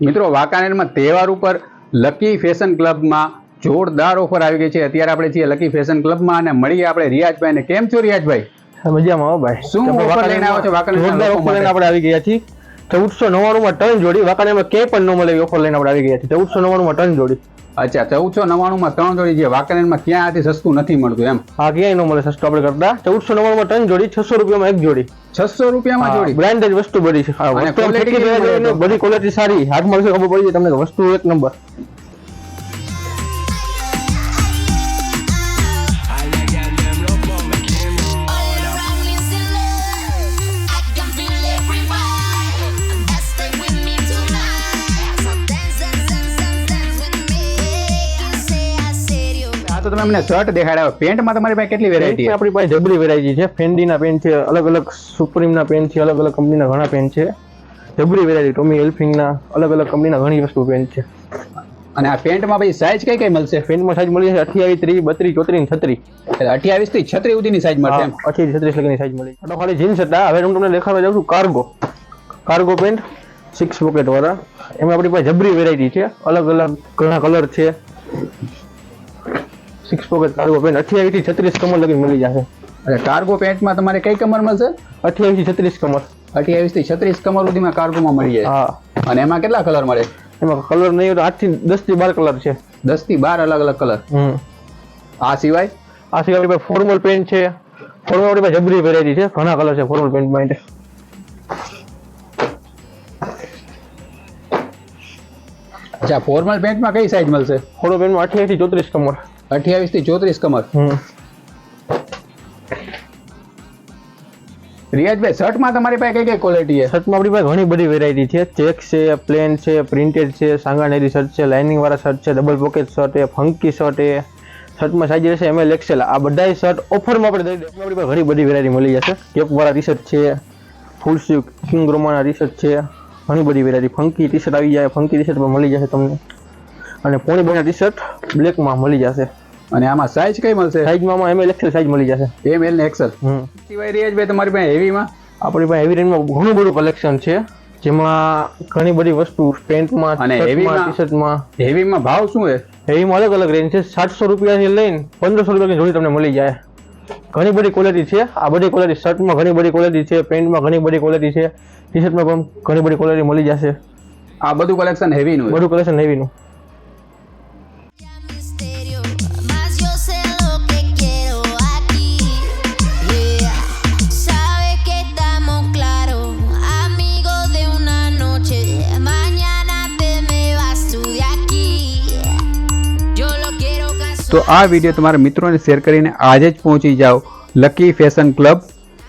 મિત્રો વાંકાનેરમાં તહેવાર ઉપર લકી ફેશન ક્લબમાં જોરદાર ઓફર આવી ગઈ છે. અત્યારે આપણે છીએ લકી ફેશન ક્લબમાં અને મળીએ આપણે રિયાજભાઈને કેમ છો રિયાજભાઈ મજામાં હો ભાઈ. શું ઓફર લઈને આવ્યો છે? વાંકાનેર ઓફર લઈને આપણે આવી ગયા છીએ. ચૌદસો નવ્વાણું માં ટન જોડી. વાંકાનેરમાં કે પણ ન મળે ઓફર લઈને આપણે આવી ગયા છીએ. ચૌદસો નવ્વાણું માં ટન જોડી. અચ્છા ચૌદસો નવ્વાણું માં ત્રણ જોડી છે વાંકાનેરમાં ક્યાં આથી સસ્તું નથી મળતું એમ? હા ક્યાંય ન મળે સસ્તો આપણે કરતા. ચૌદસો નવ્વાણું માં ટન જોડી છસો રૂપિયામાં એક જોડી. છસો રૂપિયામાં જોડી? બ્રાન્ડેડ વસ્તુ બધી છે? બધી ક્વોલિટી સારી. હાથમાં મળશે ખબર પડી જાય તમને? વસ્તુ એક નંબર તો તમે મને શર્ટ દેખાડ્યા પેન્ટમાં તમારી પાસે કેટલી વેરાયટી આપણી પાસે જબરી વેરાયટી છે. ફેન્ડીના પેન્ટ છે અલગ અલગ સુપ્રીમના પેન્ટ છે અલગ અલગ કંપનીના ઘણા પેન્ટ છે. જબરી વેરાયટી ટોમી એલ્ફિંગના અલગ અલગ કંપનીના ઘણી વસ્તુ પેન્ટ છે. અને આ પેન્ટમાં પછી સાઈઝ કઈ કઈ મળશે? પેન્ટમાં સાઈઝ મળી જશે અઠ્યાવીસ ત્રીસ બત્રીસ ચોત્રીસ છત્રીસ. એટલે અઠ્યાવીસથી છત્રીસ સુધીની સાઈઝ મળશે અઠ્યાવીસ છત્રીસ લગીની સાઈઝ મળી તો ખાલી જીન્સ હતા. હવે હું તમને દેખાડવા જાઉં છું cargo cargo pant six pocket વાળા. એમાં આપણી પાસે જબરી વેરાયટી છે. અલગ અલગ ઘણા કલર છે. સિક્સ પોકેટ કાર્ગો પેન્ટ અઠ્યાવીસથી છત્રીસ કમર લગી મળી જશે. અને કાર્ગો પેન્ટમાં તમારે કઈ કમર મળશે? અઠ્યાવીસથી છત્રીસ કમર. અઠ્યાવીસથી છત્રીસ કમર સુધીમાં કાર્ગોમાં મળી જાય. હા. અને એમાં કેટલા કલર મળે? એમાં કલર નહીં હોય તો આઠથી દસથી બાર કલર છે. દસથી બાર અલગ અલગ કલર આ સિવાય? આ સિવાય આપણી ફોર્મલ પેન્ટ છે. ફોર્મલ આપણી પાસે જબરી વેરાયટી છે. ઘણા કલર છે ફોર્મલ પેન્ટ માટે અચ્છા ફોર્મલ પેન્ટમાં કઈ સાઈઝ મળશે? ફોર્મલ પેન્ટમાં અઠ્યાવીસથી ચોત્રીસ કમર. અઠ્યાવીસથી ચોત્રીસ કમર. રિયાજભાઈ શર્ટમાં તમારી પાસે કઈ કઈ ક્વોલિટી છે? શર્ટમાં આપણી પાસે ઘણી બધી વેરાયટી છે. ચેક છે પ્લેન છે પ્રિન્ટેડ છે સાંગાનેરી શર્ટ છે લાઇનિંગ વાળા શર્ટ છે ડબલ પોકેટ શર્ટ છે ફંકી શર્ટ છે. શર્ટમાં સાઈઝ રહેશે એમએલ એક્સેલ આ બધા શર્ટ ઓફરમાં આપણે આપણી પાસે ઘણી બધી વેરાયટી મળી જશે. કેપ વાળા ટી શર્ટ છે full sleeve king Romana T shirt છે. ઘણી બધી વેરાયટી ફંકી ટી શર્ટ આવી જાય ફંકી ટી શર્ટ પણ મળી જશે તમને. અને પોણી બના ટી શર્ટ બ્લેકમાં મળી જશે. અને આમાં સાઈઝ કઈ મળશે? સાઇઝમાં આમાં એમએલ એક્સેલ સાઈઝ મળી જશે. એમ એલ ને એક્સેલ સિવાય ભાઈ તમારી પાસે હેવીમાં આપણી પાસે હેવી રેન્જમાં ઘણું બધું કલેક્શન છે. જેમાં ઘણી બધી વસ્તુ પેન્ટમાં અને heavyમાં? ટી શર્ટમાં હેવીમાં ભાવ શું છે? હેવીમાં અલગ અલગ રેન્જ છે. સાતસો રૂપિયાથી લઈને પંદરસો રૂપિયાની જોડી તમને મળી જાય. ઘણી બધી ક્વોલિટી છે. આ બધી ક્વોલિટી શર્ટમાં ઘણી બધી ક્વોલિટી છે. પેન્ટમાં ઘણી બધી ક્વોલિટી છે. ટી શર્ટમાં પણ ઘણી બધી ક્વોલિટી મળી જશે. આ બધું કલેક્શન હેવીનું બધું કલેક્શન હેવીનું તો આ વીડિયો તમારા મિત્રોને શેર કરીને આજે જ પહોંચી જાઓ લકી ફેશન ક્લબ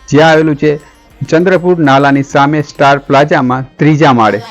જ્યાં આવેલું છે ચંદ્રપુર નાલાની સામે સ્ટાર પ્લાઝામાં ત્રીજા માળે.